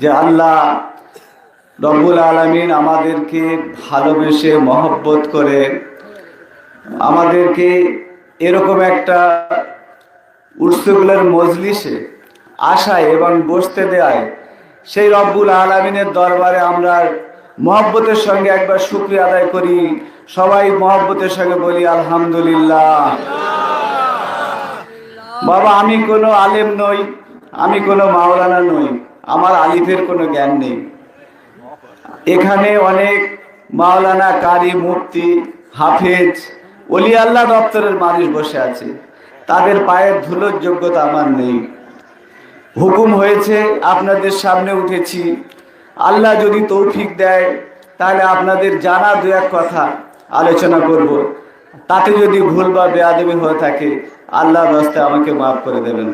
যে আল্লাহ রব্বুল আলমিন আমাদেরকে ভালোবেসে মহব্বত করে আমাদেরকে এরকম একটা উৎসগুলোর মজলিসে আসায় এবং বসতে দেয় সেই রব্বুল আলমিনের দরবারে আমরা মহব্বতের সঙ্গে একবার শুক্রিয়া আদায় করি। সবাই মহব্বতের সঙ্গে বলি, আলহামদুলিল্লাহ। বাবা, আমি কোনো আলেম নই, আমি কোনো মাওলানা নই। আমার আলিফের কোনো জ্ঞান নেই। এখানে অনেক মাওলানা, কারি, মুফতি, হাফেজ অলি আল্লাহ দপ্তরের মানুষ বসে আছে। তাদের পায়ের ধুলোর যোগ্যতা আমার নেই। হুকুম হয়েছে, আপনাদের সামনে উঠেছি। আল্লাহ যদি তৌফিক দেয়, তাহলে আপনাদের জানা দু এক কথা আলোচনা করব। তাতে যদি ভুল বা বেয়াদবি হয়ে থাকে আল্লাহ রাস্তায় আমাকে মাফ করে দেবেন।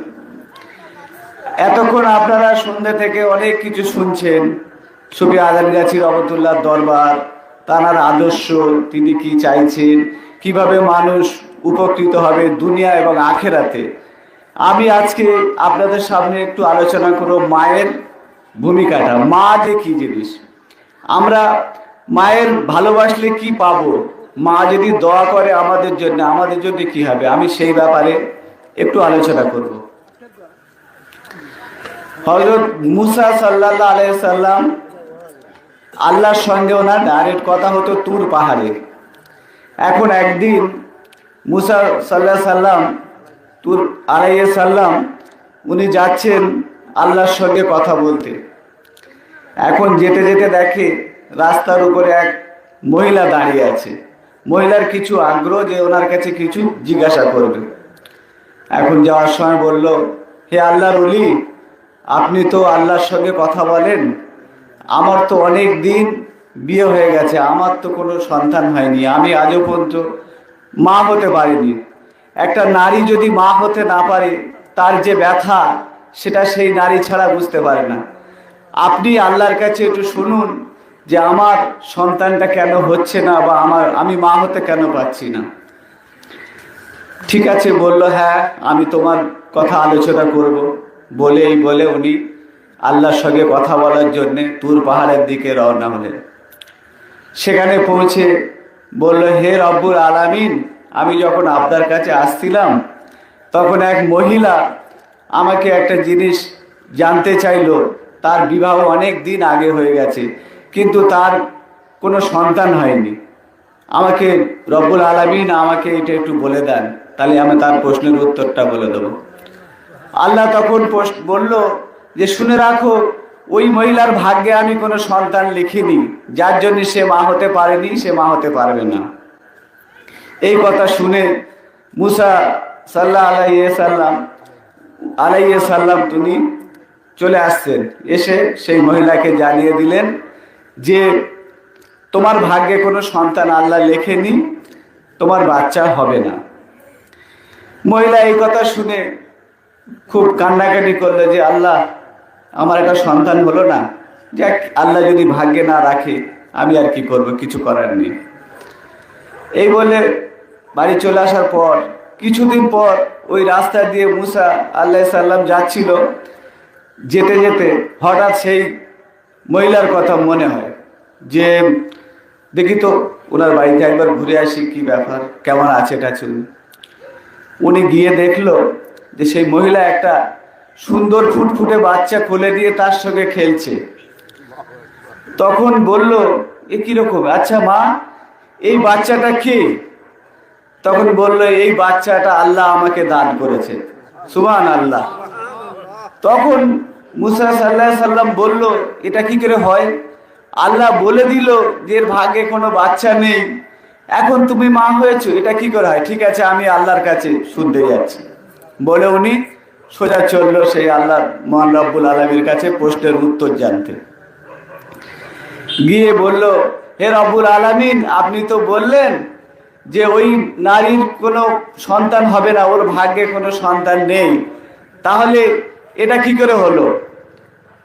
এতক্ষণ আপনারা সন্ধ্যে থেকে অনেক কিছু শুনছেন। সুফি আজানগাছি রহমতুল্লাহ দরবার, তানার আদর্শ, তিনি কি চাইছেন, কীভাবে মানুষ উপকৃত হবে দুনিয়া এবং আখেরাতে। আমি আজকে আপনাদের সামনে একটু আলোচনা করব মায়ের ভূমিকাটা, মা যে কি জিনিস। আমরা মায়ের ভালোবাসলে কি পাবো? মা যদি দোয়া করে আমাদের জন্য আমাদের জন্য কি হবে? আমি সেই ব্যাপারে একটু আলোচনা করব। হজরত মুসা সাল্লাহ আলাইসাল্লাম আল্লাহর সঙ্গে ওনার ডাইরেক্ট কথা হতো তুর পাহাড়ে। এখন একদিন মুসা সাল্লাহ সাল্লাম তুর আলাইয়া সাল্লাম উনি যাচ্ছেন আল্লাহর সঙ্গে কথা বলতে। এখন যেতে যেতে দেখে রাস্তার উপরে এক মহিলা দাঁড়িয়ে আছে। মহিলার কিছু আগ্রহ যে ওনার কাছে কিছু জিজ্ঞাসা করবে। এখন যাওয়ার সময় বলল, হে আল্লাহর অলি আপনি তো আল্লাহর সঙ্গে কথা বলেন। আমার তো অনেক দিন বিয়ে হয়ে গেছে, আমার তো কোনো সন্তান হয়নি, আমি আজও পর্যন্ত মা হতে পারিনি। একটা নারী যদি মা হতে না পারে, তার যে ব্যথা, সেটা সেই নারী ছাড়া বুঝতে পারে না। আপনি আল্লাহর কাছে একটু শুনুন যে আমার সন্তানটা কেন হচ্ছে না বা আমার, আমি মা হতে কেন পাচ্ছি না। ঠিক আছে, বলল হ্যাঁ আমি তোমার কথা আলোচনা করব। বলেই বলে উনি আল্লাহর সঙ্গে কথা বলার জন্যে তুর পাহাড়ের দিকে রওনা হলেন। সেখানে পৌঁছে বলল, হে রব্বুর আলামিন, আমি যখন আপনার কাছে আসছিলাম, তখন এক মহিলা আমাকে একটা জিনিস জানতে চাইলো। তার বিবাহ অনেক দিন আগে হয়ে গেছে, কিন্তু তার কোনো সন্তান হয়নি। আমাকে রব্বুল আলমিন আমাকে এটা একটু বলে দেন, তাহলে আমি তার প্রশ্নের উত্তরটা বলে দেবো। আল্লাহ তখন বলল যে, শুনে রাখো, ওই মহিলার ভাগ্যে আমি কোনো সন্তান লিখিনি। যার জন্য সে মা হতে পারেনি, সে মা হতে পারবে না। এই কথা শুনে মুসা সাল্লাহ আলাইয়ে সাল্লাম আলাইয়ে সাল্লাম তিনি চলে আসছেন। এসে সেই মহিলাকে জানিয়ে দিলেন যে, তোমার ভাগ্যে কোনো সন্তান আল্লাহ লেখেনি, তোমার বাচ্চা হবে না। মহিলা এই কথা শুনে খুব কান্নাকাটি করল যে, আল্লাহ, আমার একটা সন্তান হলো না। যাক, আল্লাহ যদি ভাগ্যে না রাখে, আমি আর কি করব? কিছু করার নেই। এই বলে বাড়ি চলে আসার পর, কিছুদিন পর ওই রাস্তা দিয়ে মুসা আল্লাহ সাল্লাম যাচ্ছিল। যেতে যেতে হঠাৎ সেই মহিলার কথা মনে হয় যে, দেখি তো, ওনার বাড়িতে একবার ঘুরে আসি, কি ব্যাপার? কেমন আছে এটা টাচুন উনি গিয়ে দেখল যে সেই মহিলা একটা সুন্দর ফুটফুটে বাচ্চা কোলে দিয়ে তার সঙ্গে খেলছে। তখন বলল, এ কীরকম আচ্ছা মা, এই বাচ্চাটা কে? তখন বলল, এই বাচ্চাটা আল্লাহ আমাকে দান করেছে। সুবান আল্লাহ তখন মুসা সাল্লাহ সাল্লাম বলল, এটা কি করে হয়? আল্লাহ বলে দিল যে এর ভাগ্যে কোনো বাচ্চা নেই। এখন তুমি মা হয়েছো, এটা কি করে হয়? ঠিক আছে, আমি আল্লাহর কাছে শুনতে যাচ্ছি। বলে উনি সোজা চলল সেই আল্লাহ মহান রব্বুল আলমীর কাছে প্রশ্নের উত্তর জানতে। গিয়ে বলল, হে রব্বুল আলমিন, আপনি তো বললেন যে ওই নারীর কোনো সন্তান হবে না, ওর ভাগ্যে কোনো সন্তান নেই। তাহলে এটা কি করে হলো?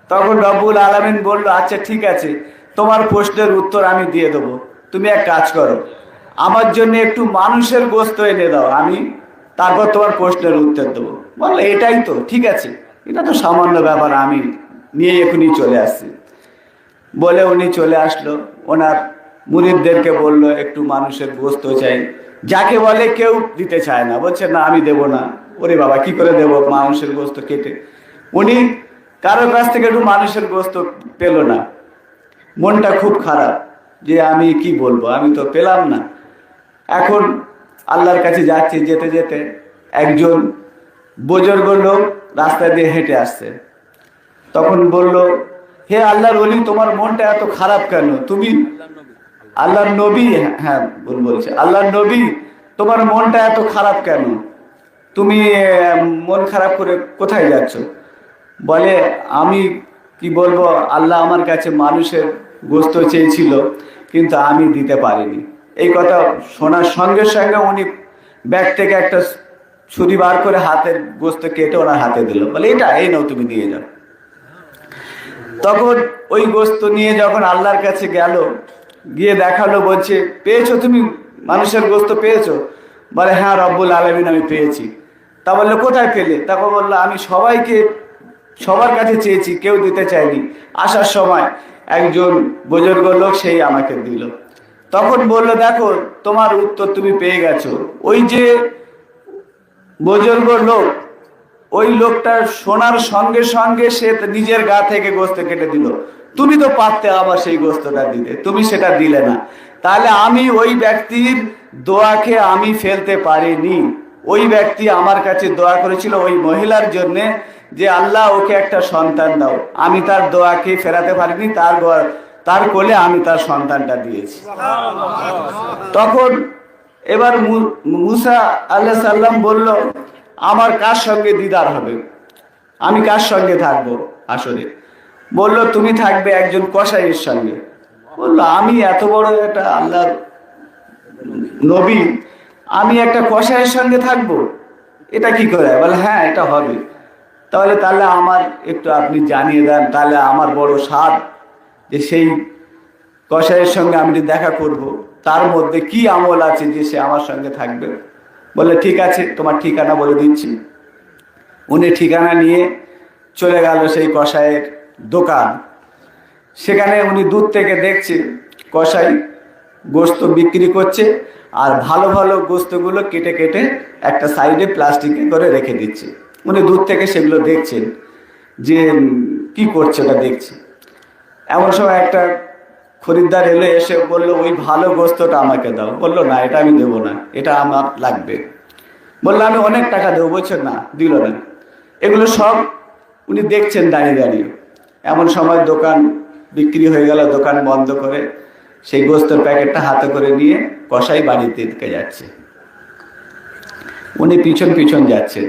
তখন রব্বুল আলমিন বলল আচ্ছা ঠিক আছে, তোমার প্রশ্নের উত্তর আমি দিয়ে দেবো। তুমি এক কাজ করো, আমার জন্য একটু মানুষের গোস্ত এনে দাও। আমি তারপর তোমার প্রশ্নের উত্তর দেবো। বলল এটাই তো, ঠিক আছে। এটা তো সামান্য ব্যাপার, আমি নিয়ে এখনই চলে আসছি। বলে উনি চলে আসলো। ওনার মুরিদদেরকে বলল, একটু মানুষের গোস্ত চাই। যাকে বলে কেউ দিতে চায় না। বলছে, না, আমি দেব না। ওরে বাবা, কি করে দেব? মানুষের গোস্ত কেটে। উনি কারোর কাছ থেকে একটু মানুষের গোস্ত পেল না। মনটা খুব খারাপ যে আমি কি বলব? আমি তো পেলাম না। এখন আল্লাহর কাছে যাচ্ছি, যেতে যেতে একজন বুজুর্গ লোক রাস্তা দিয়ে হেঁটে আসছে। তখন বলল, হে আল্লাহর অলি তোমার মনটা এত খারাপ কেন? তুমি আল্লাহর নবী হ্যাঁ বল বলছে, আল্লাহর নবী, তোমার মনটা এত খারাপ কেন? তুমি মন খারাপ করে কোথায় যাচ্ছ? বলে, আমি কি বলব, আল্লাহ আমার কাছে মানুষের গোস্ত চেয়েছিল, কিন্তু আমি দিতে পারিনি। এই কথা শোনার সঙ্গে সঙ্গে উনি ব্যাগ থেকে একটা ছুরি বার করে হাতের গোস্ত কেটে ওনার হাতে দিল। বলে, এটা, এই নাও, তুমি নিয়ে যাও। তখন ওই গোস্ত নিয়ে যখন আল্লাহর কাছে গেল, গিয়ে দেখাল, বলছে, পেয়েছ তুমি? মানুষের গোস্ত পেয়েছ? বলে হ্যাঁ রব্বুল আলমিন, আমি পেয়েছি। তা বলল, কোথায় পেলে? তারপর বলল, আমি সবাইকে, সবার কাছে চেয়েছি, কেউ দিতে চায়নি। আসার সময় একজন বুজুর্গ লোক সেই আমাকে দিল। তখন বলল, দেখো, তোমার উত্তর তুমি পেয়ে গেছো। ওই যে বুজুর্গ লোক, ওই লোকটা শোনার সঙ্গে সঙ্গে সে নিজের গা থেকে গোস্ত কেটে দিল। তুমি তো পারতে আবার সেই গোস্তটা দিতে, তুমি সেটা দিলে না। তাহলে আমি ওই ব্যক্তির দোয়াকে আমি ফেলতে পারিনি। ওই ব্যক্তি আমার কাছে দোয়া করেছিল ওই মহিলার জন্য যে, আল্লাহ, ওকে একটা সন্তান দাও। আমি তার দোয়াকে ফেরাতে পারিনি, তার তার কোলে আমি তার সন্তানটা দিয়েছি। তখন এবার মুসা আল্লাহ সাল্লাম বলল, আমার কার সঙ্গে দিদার হবে? আমি কার সঙ্গে থাকব আসলে বলল, তুমি থাকবে একজন কসাইয়ের সঙ্গে। বলল, আমি এত বড় একটা আল্লাহ নবী, আমি একটা কসাইয়ের সঙ্গে থাকব? এটা কি করে? বলে হ্যাঁ এটা হবে। তাহলে তাহলে আমার একটু আপনি জানিয়ে দেন, তাহলে আমার বড় স্বাদ যে সেই কসাইয়ের সঙ্গে আমি দেখা করব, তার মধ্যে কি আমল আছে যে সে আমার সঙ্গে থাকবে? বলে, ঠিক আছে, তোমার ঠিকানা বলে দিচ্ছি। উনি ঠিকানা নিয়ে চলে গেল সেই কসাইয়ের দোকান। সেখানে উনি দূর থেকে দেখছে কসাই গোস্ত বিক্রি করছে আর ভালো ভালো গোস্তগুলো কেটে কেটে একটা সাইডে প্লাস্টিকে করে রেখে দিচ্ছে। উনি দূর থেকে সেগুলো দেখছেন যে, কি করছে ওটা দেখছে? এমন সময় একটা খরিদ্দার এলো, এসে বলল, ওই ভালো গোস্তটা আমাকে দাও। বলল, না, এটা আমি দেবো না, এটা আমার লাগবে। বলল, আমি অনেক টাকা দেবো বলছে না, দিল না। এগুলো সব উনি দেখছেন দাঁড়িয়ে দাঁড়িয়ে। এমন সময় দোকান বিক্রি হয়ে গেল, দোকান বন্ধ করে সেই গোস্তের প্যাকেটটা হাতে করে নিয়ে কষাই বাড়িতে দিকে যাচ্ছে। উনি পিছন পিছন যাচ্ছেন।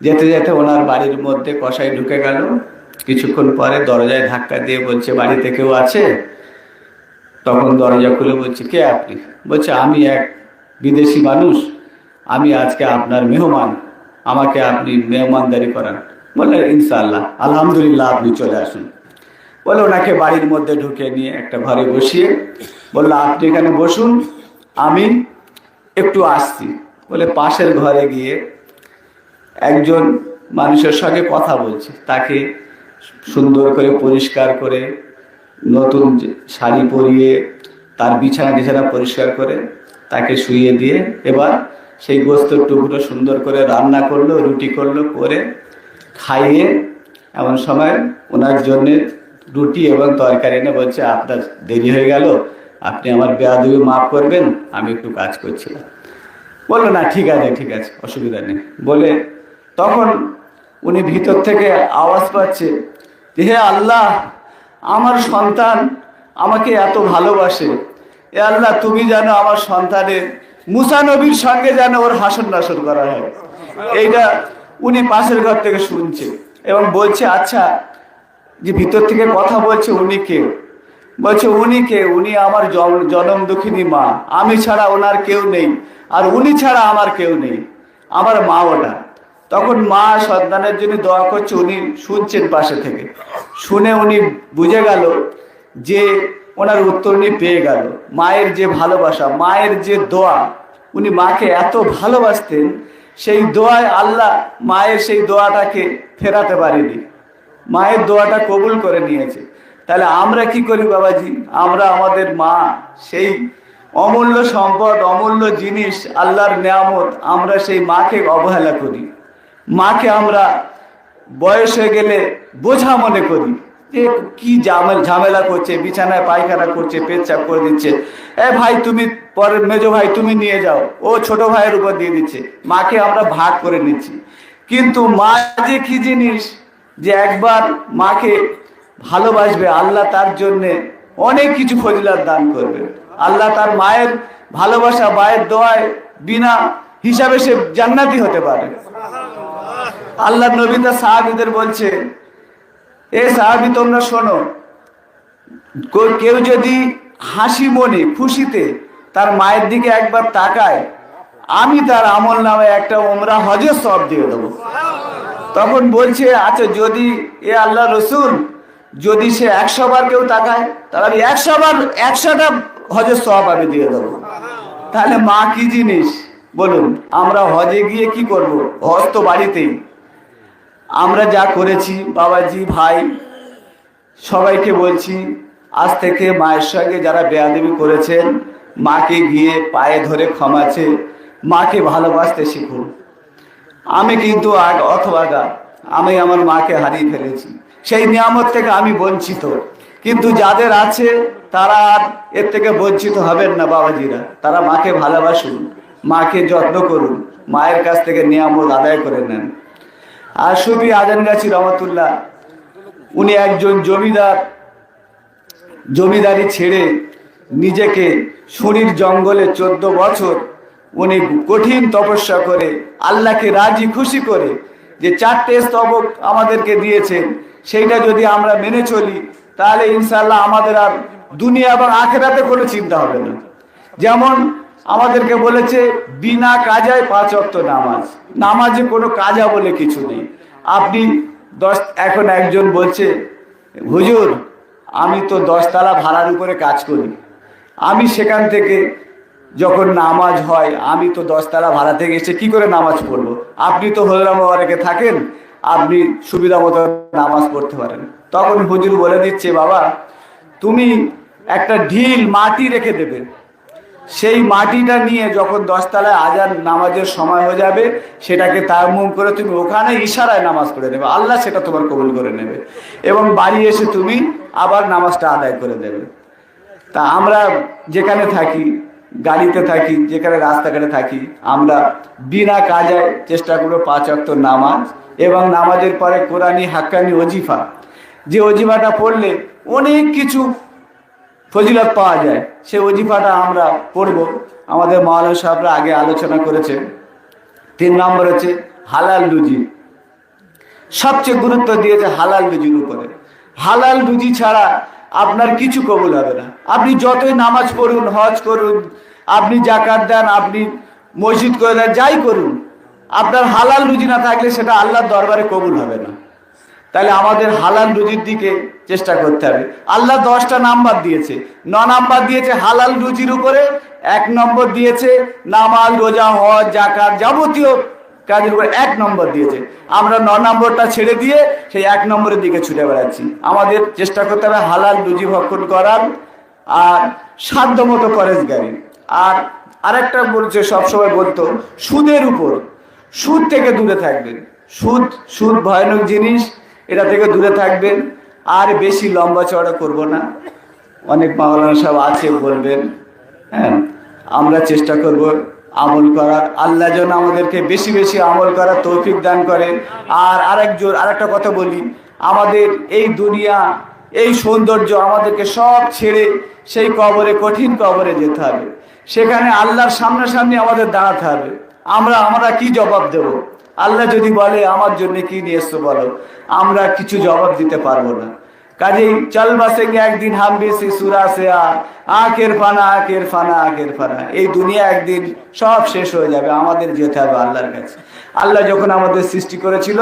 যেতে যেতে ওনার বাড়ির মধ্যে কষাই ঢুকে গেল। কিছুক্ষণ পরে দরজায় ধাক্কা দিয়ে বলছে, বাড়িতে কেউ আছে? তখন দরজা খুলে বলছে, কে আপনি? বলছে, আমি এক বিদেশি মানুষ। আমি আজকে আপনার মেহমান। আমাকে আপনি মেহমানদারি করান। বললে ইনশাল্লাহ আলহামদুলিল্লাহ, আপনি চলে আসুন। বলে ওনাকে বাড়ির মধ্যে ঢুকে নিয়ে একটা ঘরে বসিয়ে বলল, আপনি এখানে বসুন, আমি একটু আসছি। বলে পাশের ঘরে গিয়ে একজন মানুষের সঙ্গে কথা বলছে। তাকে সুন্দর করে পরিষ্কার করে, নতুন শাড়ি পরিয়ে, তার বিছানা টিছানা পরিষ্কার করে, তাকে শুইয়ে দিয়ে এবার সেই গোস্তর টুকরো সুন্দর করে রান্না করল, রুটি করল, করে খাইয়ে এমন সময় ওনার জন্যে রুটি এবং তরকারি এনে বলছে, আপনার দেরি হয়ে গেল, আপনি আমার বেয়াদবি মাফ করবেন, আমি একটু কাজ করছিলাম। বলল, না, ঠিক আছে ঠিক আছে, অসুবিধা নেই। বলে তখন উনি ভিতর থেকে আওয়াজ পাচ্ছে হে আল্লাহ, আমার সন্তান আমাকে এত ভালোবাসে। এ আল্লাহ, তুমি জানো আমার সন্তানের মুসা নবীর সঙ্গে যেন ওর হাসন নাসন করা হয়। এইটা উনি পাশের ঘর থেকে শুনছে এবং বলছে আচ্ছা যে ভিতর থেকে কথা বলছে উনি কে? বলছে, উনি কে? উনি আমার জন- জনম দুঃখিনী মা। আমি ছাড়া ওনার কেউ নেই, আর উনি ছাড়া আমার কেউ নেই। আমার মা ওটা। তখন মা সন্তানের জন্য দোয়া করছে, উনি শুনছেন পাশে থেকে। শুনে উনি বুঝে গেল যে ওনার উত্তর উনি পেয়ে গেল। মায়ের যে ভালোবাসা, মায়ের যে দোয়া, উনি মাকে এত ভালোবাসতেন, সেই দোয়ায় আল্লাহ মায়ের সেই দোয়াটাকে ফেরাতে পারেনি। মায়ের দোয়াটা কবুল করে নিয়েছে। তাহলে আমরা কি করি বাবাজি? আমরা আমাদের মা, সেই অমূল্য সম্পদ, অমূল্য জিনিস, আল্লাহর নিয়ামত, আমরা সেই মাকে অবহেলা করি। মাকে আমরা বয়স হয়ে গেলে বোঝা মনে করি। যে কি ঝামেলা করছে, বিছানায় পায়খানা করছে, পেচ্ছাপ করে দিচ্ছে। এ ভাই তুমি পরের মেজো ভাই, তুমি নিয়ে যাও। ও ছোট ভাইয়ের উপর দিয়ে দিচ্ছে। মাকে আমরা ভাগ করে নিচ্ছি। কিন্তু মা যে কি জিনিস, যে একবার মাকে ভালোবাসবে, আল্লাহ তার জন্যে অনেক কিছু ফজিলাত দান করবে। আল্লাহ তার মায়ের ভালোবাসা, মায়ের দোয়ায় বিনা হিসাবে সে জান্নাতি হতে পারে। আল্লাহ নবী তার সাহাবিদের বলছে, এ সাহাবি, তোমরা শোনো কেউ যদি হাসি মনে, খুশিতে তার মায়ের দিকে একবার তাকায়, আমি তার আমল নামে একটা ওমরা হজের সব দিয়ে দেবো। তখন বলছে আচ্ছা যদি এ আল্লাহ রসুল, যদি সে একশো বার কেউ তাকায়, তাহলে আমি একশো বার, একশোটা হজের সব আমি দিয়ে দেবো। তাহলে মা কি জিনিস? বলুন, আমরা হজে গিয়ে কি করব? হজ তো বাড়িতেই। আমরা যা করেছি, বাবাজি, ভাই, সবাইকে বলছি, আজ থেকে মায়ের সঙ্গে যারা বেয়াদেবি করেছেন, মাকে গিয়ে পায়ে ধরে ক্ষমাছে মাকে ভালোবাসতে শিখুন। আমি কিন্তু আগ অথবাগা, আমি আমার মাকে হারিয়ে ফেলেছি। সেই নিয়ামত থেকে আমি বঞ্চিত। কিন্তু যাদের আছে, তারা আর এর থেকে বঞ্চিত হবেন না বাবাজিরা। তারা মাকে ভালোবাসুন, মাকে যত্ন করুন, মায়ের কাছ থেকে নিয়ামত আদায় করে নেন। আর সুবি আজানগাছি রহমতুল্লাহ। উনি একজন জমিদার, জমিদারি ছেড়ে নিজেকে শরীর জঙ্গলে চোদ্দ বছর উনি কঠিন তপস্যা করে, আল্লাহকে রাজি খুশি করে যে চারটে স্তবক আমাদেরকে দিয়েছেন, সেইটা যদি আমরা মেনে চলি, তাহলে ইনশাল্লাহ আমাদের আর দুনিয়া এবং আখেরাতে কোনো চিন্তা হবে না। যেমন আমাদেরকে বলেছে, বিনা কাজায় পাঁচ অক্ত নামাজ। নামাজে কোনো কাজা বলে কিছু নেই। আপনি দশ, এখন একজন বলছে, হুজুর, আমি তো দশতলা ভাড়ার উপরে কাজ করি। আমি সেখান থেকে যখন নামাজ হয়, আমি তো দশতলা ভাড়া থেকে এসে কি করে নামাজ পড়ব? আপনি তো হজরা মোবারকে থাকেন, আপনি সুবিধা মতো নামাজ পড়তে পারেন। তখন হুজুর বলে দিচ্ছে, বাবা, তুমি একটা ঢিল মাটি রেখে দেবে। সেই মাটিটা নিয়ে যখন দশতলায় আজান নামাজের সময় হয়ে যাবে, সেটাকে তার মুখ করে তুমি ওখানে ইশারায় নামাজ পড়ে নেবে। আল্লাহ সেটা তোমার কবুল করে নেবে। এবং বাড়ি এসে তুমি আবার নামাজটা আদায় করে দেবে। তা আমরা যেখানে থাকি, গাড়িতে থাকি, যেখানে রাস্তাঘাটে থাকি, আমরা বিনা কাজায় চেষ্টা করব পাঁচ অক্ত নামাজ এবং নামাজের পরে কোরআনি হাক্কানি অজিফা যে অজিফাটা পড়লে অনেক কিছু ফজিলত পাওয়া যায়। সে অজিফাটা আমরা পড়ব। আমাদের মাওলানা সাহেবরা আগে আলোচনা করেছে। তিন নম্বর হচ্ছে হালাল রুজি। সবচেয়ে গুরুত্ব দিয়েছে হালাল রুজির উপরে। হালাল রুজি ছাড়া আপনার কিছু কবুল হবে না। আপনি যতই নামাজ পড়ুন, হজ করুন, আপনি জাকাত দেন, আপনি মসজিদ করে দেন, যাই করুন, আপনার হালাল রুজি না থাকলে সেটা আল্লাহর দরবারে কবুল হবে না। তাহলে আমাদের হালাল রুজির দিকে চেষ্টা করতে হবে। আল্লাহ দশটা নাম্বার দিয়েছে। ন নাম্বার দিয়েছে হালাল রুজির উপরে, এক নম্বর দিয়েছে নামাজ, রোজা, হজ জাকাত যাবতীয় কাজের উপরে এক নম্বর দিয়েছে। আমরা ন নম্বরটা ছেড়ে দিয়ে সেই এক নম্বরের দিকে ছুটে বেড়াচ্ছি। আমাদের চেষ্টা করতে হবে হালাল রুজি ভক্ষণ করার আর সাধ্য মতো করেজ গাড়ি। আর আরেকটা বলছে, সবসময় বলতো, সুদের উপর, সুদ থেকে দূরে থাকবেন। সুদ সুদ ভয়ানক জিনিস। এটা থেকে দূরে থাকবেন। আর বেশি লম্বা চড়া করব না। অনেক মাওলানা সব আছে বলবেন। হ্যাঁ আমরা চেষ্টা করব আমল করার। আল্লাহ যেন আমাদেরকে বেশি বেশি আমল করার তৌফিক দান করে। আর আরেকজন আরেকটা কথা বলি। আমাদের এই দুনিয়া, এই সৌন্দর্য আমাদেরকে সব ছেড়ে সেই কবরে, কঠিন কবরে যেতে হবে। সেখানে আল্লাহর সামনাসামনি আমাদের দাঁড়াতে হবে। আমরা আমরা কি জবাব দেব? আল্লাহ যদি বলে, আমার জন্য কি নিয়ে এসছো বলো? আমরা কিছু জবাব দিতে পারব না। কাজেই চল বাসেঙ্গে একদিন হাম বেশি সুরা সে আখের ফানা আখের ফানা আখের ফানা। এই দুনিয়া একদিন সব শেষ হয়ে যাবে আমাদের যেতে হবে আল্লাহর কাছে। আল্লাহ যখন আমাদের সৃষ্টি করেছিল,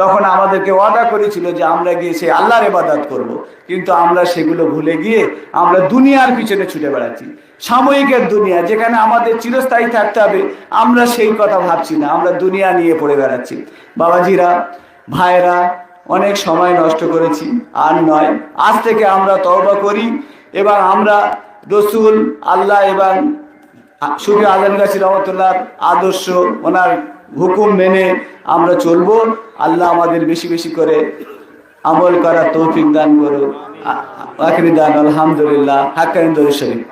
তখন আমাদেরকে ওয়াদা করেছিল যে আমরা গিয়ে সেই আল্লাহর ইবাদত করব। কিন্তু আমরা সেগুলো ভুলে গিয়ে আমরা দুনিয়ার পিছনে ছুটে বেড়াচ্ছি। সাময়িকের দুনিয়া, যেখানে আমাদের চিরস্থায়ী থাকতে হবে, আমরা সেই কথা ভাবছি না, আমরা দুনিয়া নিয়ে পড়ে বেড়াচ্ছি। বাবাজিরা ভাইরা অনেক সময় নষ্ট করেছি, আর নয়, আজ থেকে আমরা তওবা করি এবং আমরা রসুল, আল্লাহ এবং সুফি আজম গাছি রহমতুল্লাহ আদর্শ, ওনার হুকুম মেনে আমরা চলব। আল্লাহ আমাদের বেশি বেশি করে আমল করা তৌফিক দান করুন দান, আলহামদুলিল্লাহ, হাক্কানি শরীফ।